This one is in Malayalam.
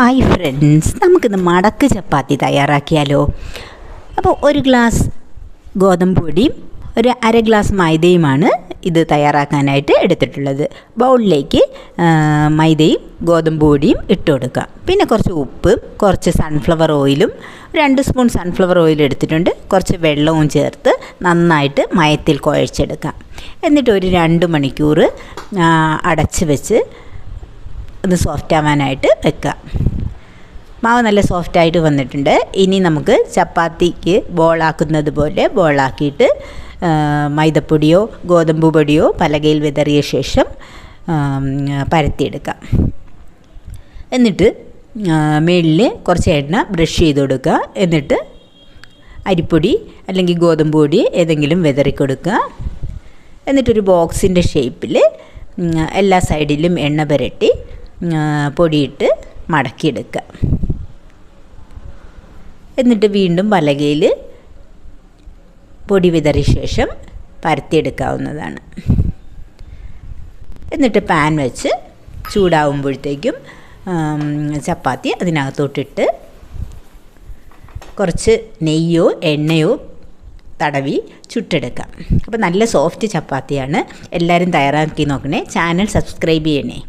ഹായ് ഫ്രണ്ട്സ് നമുക്കിന്ന് മടക്ക് ചപ്പാത്തി തയ്യാറാക്കിയാലോ? അപ്പോൾ ഒരു ഗ്ലാസ് ഗോതമ്പ് പൊടിയും ഒരു അര ഗ്ലാസ് മൈദയുമാണ് ഇത് തയ്യാറാക്കാനായിട്ട് എടുത്തിട്ടുള്ളത്. ബൗളിലേക്ക് മൈദയും ഗോതമ്പ് പൊടിയും ഇട്ട് കൊടുക്കുക. പിന്നെ കുറച്ച് ഉപ്പ് കുറച്ച് സൺഫ്ലവർ ഓയിലും രണ്ട് സ്പൂൺ സൺഫ്ലവർ ഓയിൽ എടുത്തിട്ടുണ്ട്. കുറച്ച് വെള്ളവും ചേർത്ത് നന്നായിട്ട് മയത്തിൽ കുഴച്ചെടുക്കാം. എന്നിട്ട് ഒരു രണ്ട് മണിക്കൂർ അടച്ച് വെച്ച് ഒന്ന് സോഫ്റ്റ് ആവാനായിട്ട് വെക്കുക. മാവ് നല്ല സോഫ്റ്റായിട്ട് വന്നിട്ടുണ്ട്. ഇനി നമുക്ക് ചപ്പാത്തിക്ക് ബോളാക്കുന്നത് പോലെ ബോളാക്കിയിട്ട് മൈദപ്പൊടിയോ ഗോതമ്പ് പൊടിയോ പലകയിൽ വിതറിയ ശേഷം പരത്തിയെടുക്കാം. എന്നിട്ട് മേളിൽ കുറച്ച് എണ്ണ ബ്രഷ് ചെയ്ത് കൊടുക്കുക. എന്നിട്ട് അരിപ്പൊടി അല്ലെങ്കിൽ ഗോതമ്പ് പൊടി ഏതെങ്കിലും വിതറി കൊടുക്കുക. എന്നിട്ടൊരു ബോക്സിന്റെ ഷേപ്പിൽ എല്ലാ സൈഡിലും എണ്ണ പുരട്ടി പൊടിയിട്ട് മടക്കിയെടുക്കുക. എന്നിട്ട് വീണ്ടും പലകയിൽ പൊടി വിതറിയ ശേഷം പരത്തിയെടുക്കാവുന്നതാണ്. എന്നിട്ട് പാൻ വെച്ച് ചൂടാവുമ്പോഴത്തേക്കും ചപ്പാത്തി അതിനകത്തോട്ടിട്ട് കുറച്ച് നെയ്യോ എണ്ണയോ തടവി ചുട്ടെടുക്കാം. അപ്പോൾ നല്ല സോഫ്റ്റ് ചപ്പാത്തിയാണ്. എല്ലാവരും തയ്യാറാക്കി നോക്കണേ. ചാനൽ സബ്സ്ക്രൈബ് ചെയ്യണേ.